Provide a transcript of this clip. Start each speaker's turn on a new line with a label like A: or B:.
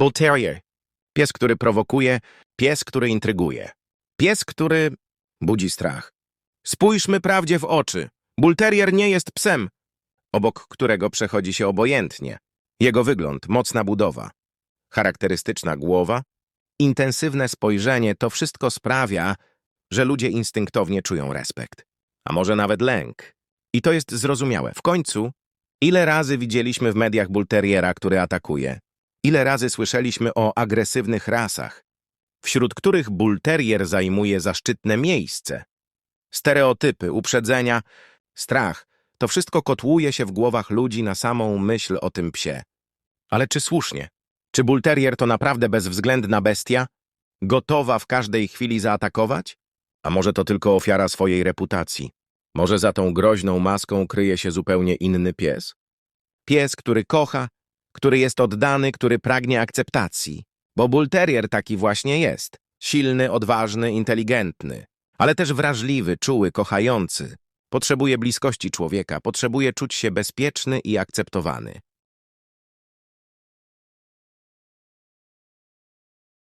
A: Bull Terrier. Pies, który prowokuje, pies, który intryguje. Pies, który budzi strach. Spójrzmy prawdzie w oczy. Bull Terrier nie jest psem, obok którego przechodzi się obojętnie. Jego wygląd, mocna budowa, charakterystyczna głowa, intensywne spojrzenie to wszystko sprawia, że ludzie instynktownie czują respekt, a może nawet lęk. I to jest zrozumiałe. W końcu, ile razy widzieliśmy w mediach bulteriera, który atakuje? Ile razy słyszeliśmy o agresywnych rasach, wśród których bulterier zajmuje zaszczytne miejsce? Stereotypy, uprzedzenia, strach to wszystko kotłuje się w głowach ludzi na samą myśl o tym psie. Ale czy słusznie? Czy bulterier to naprawdę bezwzględna bestia? Gotowa w każdej chwili zaatakować? A może to tylko ofiara swojej reputacji? Może za tą groźną maską kryje się zupełnie inny pies? Pies, który kocha, który jest oddany, który pragnie akceptacji. Bo bull terrier taki właśnie jest. Silny, odważny, inteligentny, ale też wrażliwy, czuły, kochający. Potrzebuje bliskości człowieka, potrzebuje czuć się bezpieczny i akceptowany.